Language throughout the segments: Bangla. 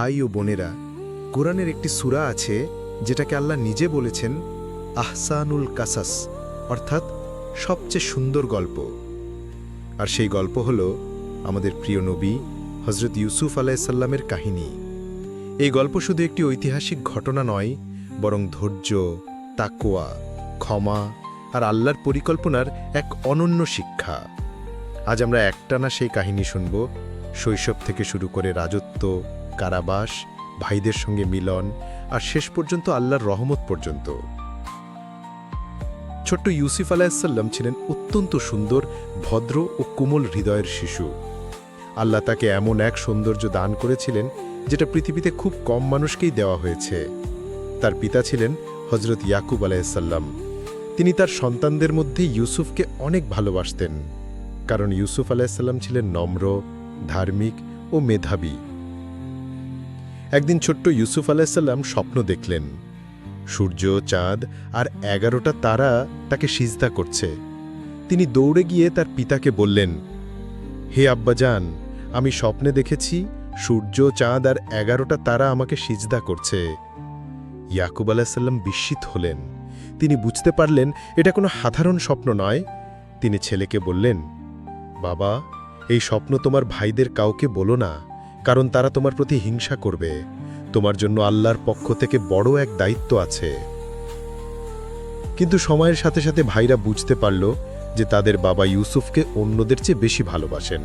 ভাই ও বোনেরা, কোরআনের একটি সূরা আছে যেটাকে আল্লাহ নিজে বলেছেন, আহসানুল কাসাস, অর্থাৎ সবচেয়ে সুন্দর গল্প। আর সেই গল্প হল আমাদের প্রিয় নবী হজরত ইউসুফ আলাইসাল্লামের কাহিনী। এই গল্প শুধু একটি ঐতিহাসিক ঘটনা নয়, বরং ধৈর্য তাকোয়া ক্ষমা আর আল্লাহর পরিকল্পনার এক অনন্য শিক্ষা। আজ আমরা একটানা সেই কাহিনী শুনব, শৈশব থেকে শুরু করে রাজত্ব কারাবাস, ভাইদের সঙ্গে মিলন, আর শেষ পর্যন্ত আল্লাহর রহমত পর্যন্ত। ছোট্ট ইউসুফ আলাহিসাল্লাম ছিলেন অত্যন্ত সুন্দর, ভদ্র ও কোমল হৃদয়ের শিশু। আল্লাহ তাকে এমন এক সৌন্দর্য দান করেছিলেন, যেটা পৃথিবীতে খুব কম মানুষকেই দেওয়া হয়েছে। তার পিতা ছিলেন হজরত ইয়াকুব আলাইসাল্লাম তিনি তার সন্তানদের মধ্যে ইউসুফকে অনেক ভালোবাসতেন, কারণ ইউসুফ আলাইসাল্লাম ছিলেন নম্র, ধার্মিক ও মেধাবী। একদিন ছোট্ট ইউসুফ আলাইসাল্লাম স্বপ্ন দেখলেন। সূর্য, চাঁদ আর এগারোটা তারা তাকে সিজদা করছে। তিনি দৌড়ে গিয়ে তার পিতাকে বললেন, হে আব্বাজান, আমি স্বপ্নে দেখেছি সূর্য, চাঁদ আর এগারোটা তারা আমাকে সিজদা করছে। ইয়াকুব আলাহিসাল্লাম বিস্মিত হলেন। তিনি বুঝতে পারলেন, এটা কোনো সাধারণ স্বপ্ন নয়। তিনি ছেলেকে বললেন, বাবা, এই স্বপ্ন তোমার ভাইদের কাউকে বলো না। কারণ তারা তোমার প্রতি হিংসা করবে। তোমার জন্য আল্লাহর পক্ষ থেকে বড় এক দায়িত্ব আছে। কিন্তু সময়ের সাথে সাথে ভাইরা বুঝতে পারল যে তাদের বাবা ইউসুফকে অন্যদের চেয়ে বেশি ভালোবাসেন।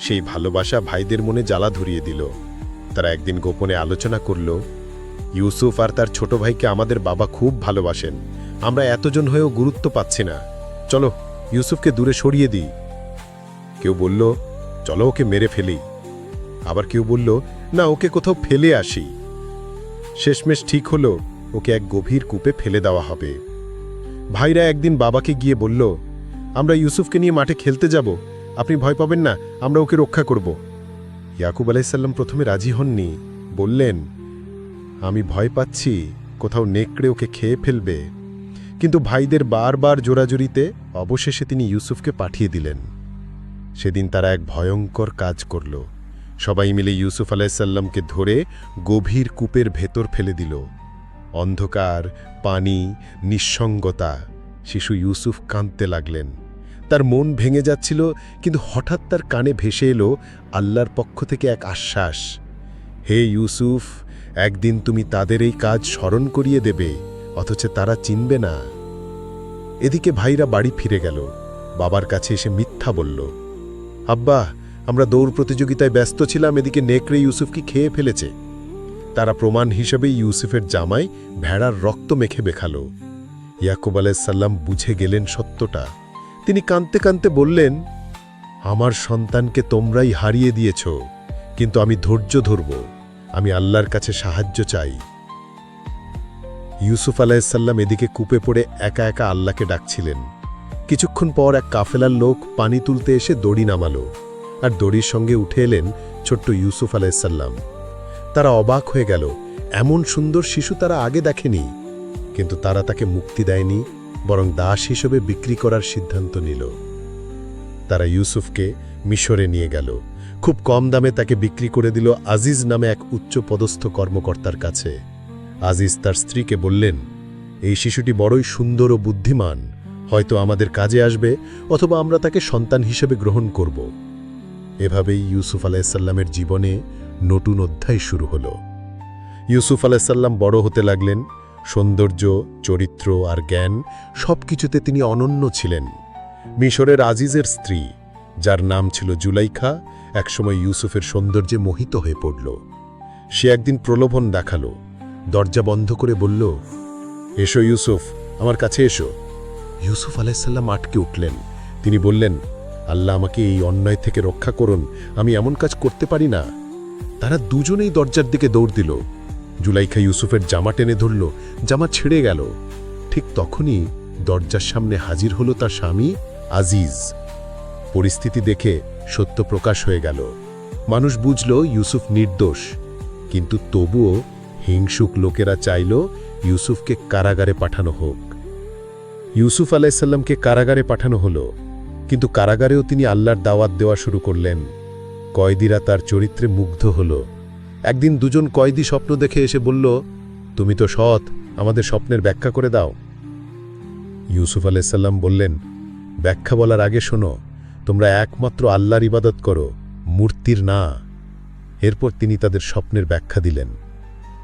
সেই ভালোবাসা ভাইদের মনে জ্বালা ধরিয়ে দিল। তারা একদিন গোপনে আলোচনা করল, ইউসুফ আর তার ছোট ভাইকে আমাদের বাবা খুব ভালোবাসেন। আমরা এতজন হয়েও গুরুত্ব পাচ্ছি না। চলো, ইউসুফকে দূরে সরিয়ে দিই। কেউ বলল, চলো ওকে মেরে ফেলি। আবার কেউ বলল, না, ওকে কোথাও ফেলে আসি। শেষমেশ ঠিক হলো, ওকে এক গভীর কূপে ফেলে দেওয়া হবে। ভাইরা একদিন বাবাকে গিয়ে বলল, আমরা ইউসুফকে নিয়ে মাঠে খেলতে যাব। আপনি ভয় পাবেন না, আমরা ওকে রক্ষা করব। ইয়াকুব আলাইসাল্লাম প্রথমে রাজি হননি। বললেন, আমি ভয় পাচ্ছি, কোথাও নেকড়ে ওকে খেয়ে ফেলবে। কিন্তু ভাইদের বারবার জোরাজুরিতে অবশেষে তিনি ইউসুফকে পাঠিয়ে দিলেন। সেদিন তারা এক ভয়ঙ্কর কাজ করল। সবাই মিলে ইউসুফ আলাইসাল্লামকে ধরে গভীর কূপের ভেতর ফেলে দিল। অন্ধকার, পানি, নিঃসঙ্গতা, শিশু ইউসুফ কাঁদতে লাগলেন। তার মন ভেঙে যাচ্ছিল, কিন্তু হঠাৎ তার কানে ভেসে এলো আল্লাহর পক্ষ থেকে এক আশ্বাস। হে ইউসুফ, একদিন তুমি তাদের এই কাজ স্মরণ করিয়ে দেবে, অথচ তারা চিনবে না। এদিকে ভাইরা বাড়ি ফিরে গেল। বাবার কাছে এসে মিথ্যা বলল, আব্বা আমরা দৌড় প্রতিযোগিতায় ব্যস্ত ছিলাম, এদিকে নেকড়ে ইউসুফকে খেয়ে ফেলেছে। তারা প্রমাণ হিসেবে ইউসুফের জামায় ভেড়ার রক্ত মেখে বেখালো। ইয়াকুব আলাইসাল্লাম বুঝে গেলেন সত্যটা। তিনি কাঁদতে কাঁদতে বললেন, আমার সন্তানকে তোমরাই হারিয়ে দিয়েছ, কিন্তু আমি ধৈর্য ধরব, আমি আল্লাহর কাছে সাহায্য চাই। ইউসুফ আলাইসাল্লাম এদিকে কূপে পড়ে একা একা আল্লাহকে ডাকছিলেন। কিছুক্ষণ পর এক কাফেলার লোক পানি তুলতে এসে দড়ি নামালো। আর দড়ির সঙ্গে উঠে এলেন ছোট্ট ইউসুফ আলাইসাল্লাম তারা অবাক হয়ে গেল, এমন সুন্দর শিশু তারা আগে দেখেনি। কিন্তু তারা তাকে মুক্তি দেয়নি, বরং দাস হিসেবে বিক্রি করার সিদ্ধান্ত নিল। তারা ইউসুফকে মিশরে নিয়ে গেল। খুব কম দামে তাকে বিক্রি করে দিল আজিজ নামে এক উচ্চ পদস্থ কর্মকর্তার কাছে। আজিজ তার স্ত্রীকে বললেন, এই শিশুটি বড়ই সুন্দর ও বুদ্ধিমান। হয়তো আমাদের কাজে আসবে, অথবা আমরা তাকে সন্তান হিসেবে গ্রহণ করব। এভাবেই ইউসুফ আলাইসাল্লামের জীবনে নতুন অধ্যায় শুরু হল। ইউসুফ আলাইসাল্লাম বড় হতে লাগলেন, সৌন্দর্য, চরিত্র আর জ্ঞান সব কিছুতে তিনি অনন্য ছিলেন। মিশরের আজিজের স্ত্রী, যার নাম ছিল জুলাইখা, একসময় ইউসুফের সৌন্দর্যে মোহিত হয়ে পড়ল। সে একদিন প্রলোভন দেখাল, দরজা বন্ধ করে বলল, এসো ইউসুফ, আমার কাছে এসো। ইউসুফ আলাইসাল্লাম আটকে উঠলেন। তিনি বললেন আল্লাহ আমাকে এই অন্যায় থেকে রক্ষা করুন, আমি এমন কাজ করতে পারি না। তারা দুজনেই দরজার দিকে দৌড় দিল। জুলাইখা ইউসুফের জামা টেনে ধরল, জামা ছেড়ে গেল। ঠিক তখনই দরজার সামনে হাজির হলো তার স্বামী আজিজ। পরিস্থিতি দেখে সত্য প্রকাশ হয়ে গেল। মানুষ বুঝল, ইউসুফ নির্দোষ। কিন্তু তবুও হিংসুক লোকেরা চাইল ইউসুফকে কারাগারে পাঠানো হোক। ইউসুফ আলাইসাল্লামকে কারাগারে পাঠানো হলো। কিন্তু কারাগারেও তিনি আল্লাহর দাওয়াত দেওয়া শুরু করলেন। কয়েদিরা তার চরিত্রে মুগ্ধ হল। একদিন দুজন কয়েদি স্বপ্ন দেখে এসে বলল, তুমি তো সৎ, আমাদের স্বপ্নের ব্যাখ্যা করে দাও। ইউসুফ আলাইসাল্লাম বললেন, ব্যাখ্যা বলার আগে শোনো, তোমরা একমাত্র আল্লাহর ইবাদত করো, মূর্তির না। এরপর তিনি তাদের স্বপ্নের ব্যাখ্যা দিলেন।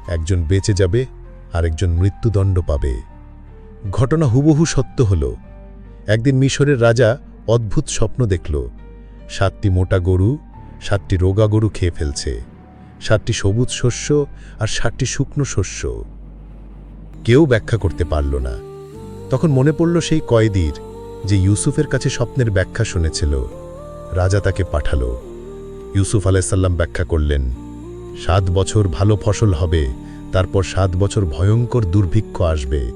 একজন বেঁচে যাবে, আরেকজন মৃত্যুদণ্ড পাবে। ঘটনা হুবহু সত্য হল। একদিন মিশরের রাজা অদ্ভুত স্বপ্ন দেখল। সাতটি মোটা গরু, সাতটি রোগা গরু খেয়ে ফেলছে। সাতটি সবুজ শস্য আর সাতটি শুকনো শস্য। কেউ ব্যাখ্যা করতে পারল না। তখন মনে পড়ল সেই কয়েদির, যে ইউসুফের কাছে স্বপ্নের ব্যাখ্যা শুনেছিল। রাজা তাকে পাঠাল। ইউসুফ আলাইসাল্লাম ব্যাখ্যা করলেন, সাত বছর ভালো ফসল হবে, তারপর সাত বছর ভয়ঙ্কর দুর্ভিক্ষ আসবে।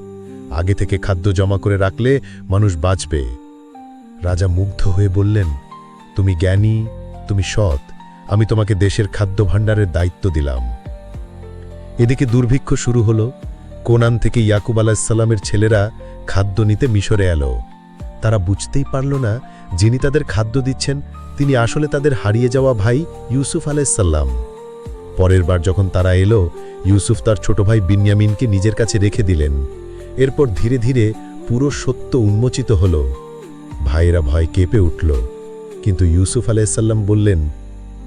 আগে থেকে খাদ্য জমা করে রাখলে মানুষ বাঁচবে। রাজা মুগ্ধ হয়ে বললেন, তুমি জ্ঞানী, তুমি সৎ, আমি তোমাকে দেশের খাদ্য ভাণ্ডারের দায়িত্ব দিলাম। এদিকে দুর্ভিক্ষ শুরু হল। কোনান থেকে ইয়াকুব আলাহিসাল্লামের ছেলেরা খাদ্য নিতে মিশরে এলো। তারা বুঝতেই পারল না, যিনি তাদের খাদ্য দিচ্ছেন, তিনি আসলে তাদের হারিয়ে যাওয়া ভাই ইউসুফ আলাইসাল্লাম। পরের বার যখন তারা এলো, ইউসুফ তার ছোট ভাই বিন্যামিনকে নিজের কাছে রেখে দিলেন। এরপর ধীরে ধীরে পুরো সত্য উন্মোচিত হল। ভাইয়েরা ভয় কেঁপে উঠল। কিন্তু ইউসুফ আলাইসাল্লাম বললেন,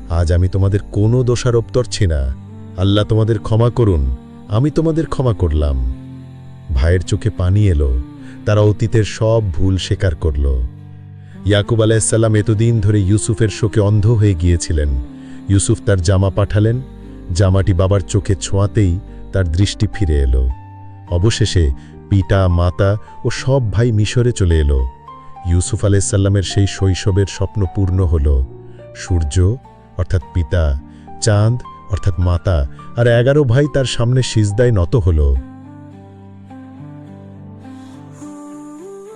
আজ আমি তোমাদের কোনো দোষারোপ করছি না। আল্লাহ তোমাদের ক্ষমা করুন, আমি তোমাদের ক্ষমা করলাম। ভাইয়ের চোখে পানি এলো, তারা অতীতের সব ভুল স্বীকার করল। ইয়াকুব আলাইসাল্লাম এতদিন ধরে ইউসুফের শোকে অন্ধ হয়ে গিয়েছিলেন। ইউসুফ তার জামা পাঠালেন, জামাটি বাবার চোখে ছোঁয়াতেই তার দৃষ্টি ফিরে এলো। অবশেষে পিতা, মাতা ও সব ভাই মিশরে চলে এলো। ইউসুফ আলাইসাল্লামের সেই শৈশবের স্বপ্ন পূর্ণ হল, সূর্য, অর্থাৎ পিতা, চাঁদ, অর্থাৎ মাতা, আর এগারো ভাই তার সামনে সিজদায় নত হল।